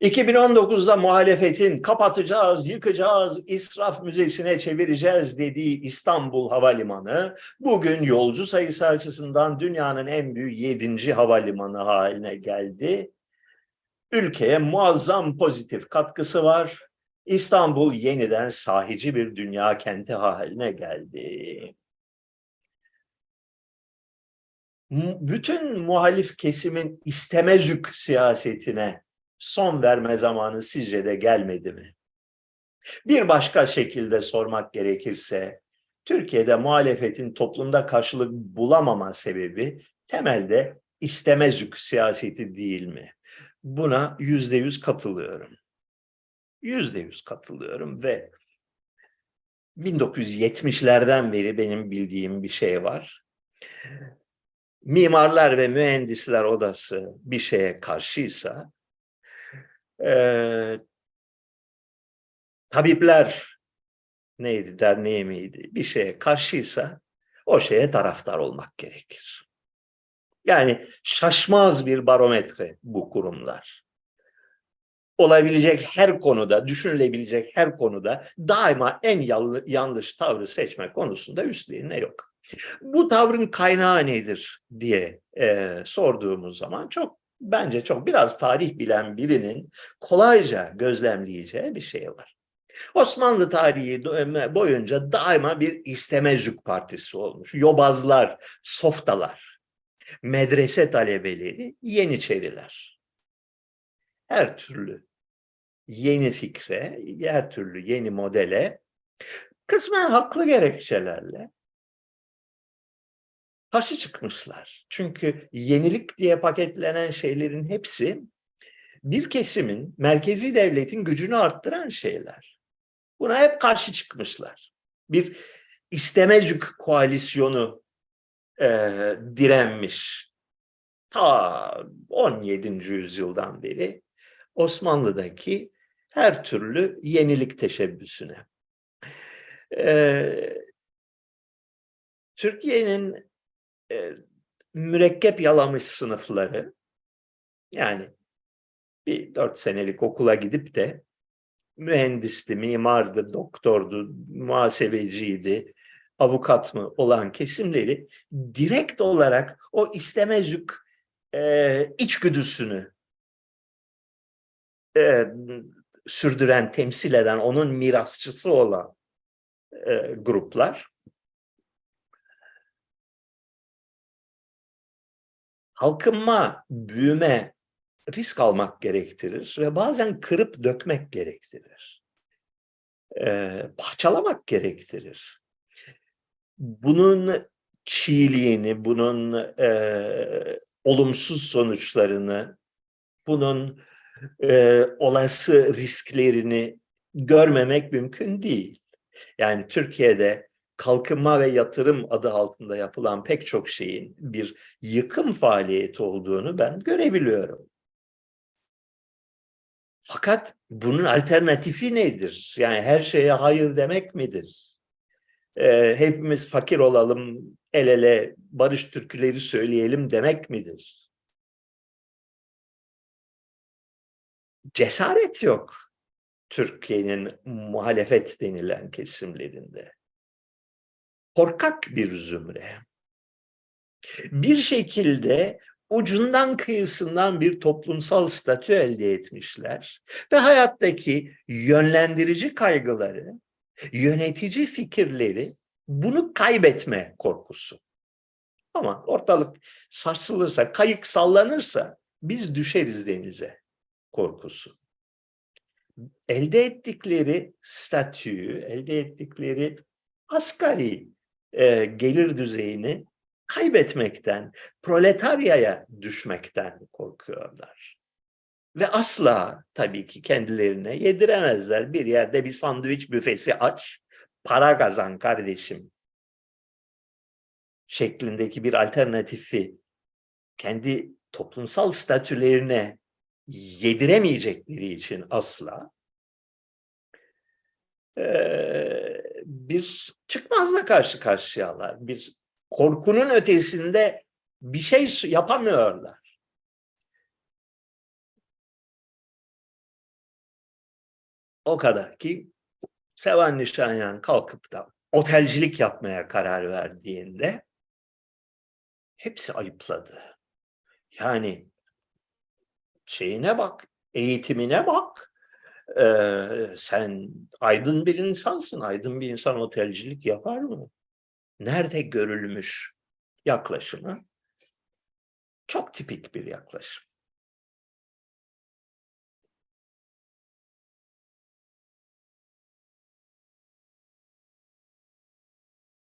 2019'da muhalefetin kapatacağız, yıkacağız, israf müzesine çevireceğiz dediği İstanbul Havalimanı bugün yolcu sayısı açısından dünyanın en büyük yedinci havalimanı haline geldi. Ülkeye muazzam pozitif katkısı var. İstanbul yeniden sahici bir dünya kenti haline geldi. Bütün muhalif kesimin istemezük siyasetine son verme zamanı sizce de gelmedi mi? Bir başka şekilde sormak gerekirse, Türkiye'de muhalefetin toplumda karşılık bulamama sebebi temelde istemezük siyaseti değil mi? Buna yüzde yüz katılıyorum. Yüzde yüz katılıyorum ve 1970'lerden beri benim bildiğim bir şey var. Mimarlar ve Mühendisler Odası bir şeye karşıysa, eee, tabipler neydi, derneği miydi, bir şeye karşıysa o şeye taraftar olmak gerekir. Yani şaşmaz bir barometre bu kurumlar. Olabilecek her konuda, düşünülebilecek her konuda daima en yanlı- yanlış tavrı seçme konusunda üstlerine yok. Bu tavrın kaynağı nedir diye eee, sorduğumuz zaman çok bence çok biraz tarih bilen birinin kolayca gözlemleyeceği bir şey var. Osmanlı tarihi boyunca daima bir istemezcük partisi olmuş. Yobazlar, softalar, medrese talebeleri, yeniçeriler. Her türlü yeni fikre, her türlü yeni modele kısmen haklı gerekçelerle karşı çıkmışlar. Çünkü yenilik diye paketlenen şeylerin hepsi bir kesimin, merkezi devletin gücünü arttıran şeyler. Buna hep karşı çıkmışlar. Bir istemezcük koalisyonu eee, direnmiş. Ta 17. yüzyıldan beri Osmanlı'daki her türlü yenilik teşebbüsüne. Eee, Türkiye'nin e, mürekkep yalamış sınıfları. Yani bir dört senelik okula gidip de mühendisti, mimardı, doktordu, muhasebeciydi, avukat mı olan kesimleri direkt olarak o istemezcük e, içgüdüsünü e, sürdüren, temsil eden, onun mirasçısı olan e, gruplar kalkınma, büyüme risk almak gerektirir ve bazen kırıp dökmek gerektirir. Eee, parçalamak gerektirir. Bunun çiğliğini, bunun eee, olumsuz sonuçlarını, bunun eee, olası risklerini görmemek mümkün değil. Yani Türkiye'de kalkınma ve yatırım adı altında yapılan pek çok şeyin bir yıkım faaliyeti olduğunu ben görebiliyorum. Fakat bunun alternatifi nedir? Yani her şeye hayır demek midir? Ee, hepimiz fakir olalım, el ele barış türküleri söyleyelim demek midir? Cesaret yok Türkiye'nin muhalefet denilen kesimlerinde korkak bir zümre. Bir şekilde ucundan kıyısından bir toplumsal statü elde etmişler ve hayattaki yönlendirici kaygıları, yönetici fikirleri bunu kaybetme korkusu. Ama ortalık sarsılırsa, kayık sallanırsa biz düşeriz denize korkusu. Elde ettikleri statüyü, elde ettikleri asgari e, gelir düzeyini kaybetmekten, proletaryaya düşmekten korkuyorlar. Ve asla tabii ki kendilerine yediremezler. Bir yerde bir sandviç büfesi aç, para kazan kardeşim şeklindeki bir alternatifi kendi toplumsal statülerine yediremeyecekleri için asla bir çıkmazla karşı karşıyalar. Bir korkunun ötesinde bir şey yapamıyorlar. O kadar ki Sevan Nişanyan kalkıp da otelcilik yapmaya karar verdiğinde hepsi ayıpladı. Yani şeyine bak, eğitimine bak. Ee, sen aydın bir insansın. Aydın bir insan otelcilik yapar mı? Nerede görülmüş yaklaşımı? Çok tipik bir yaklaşım.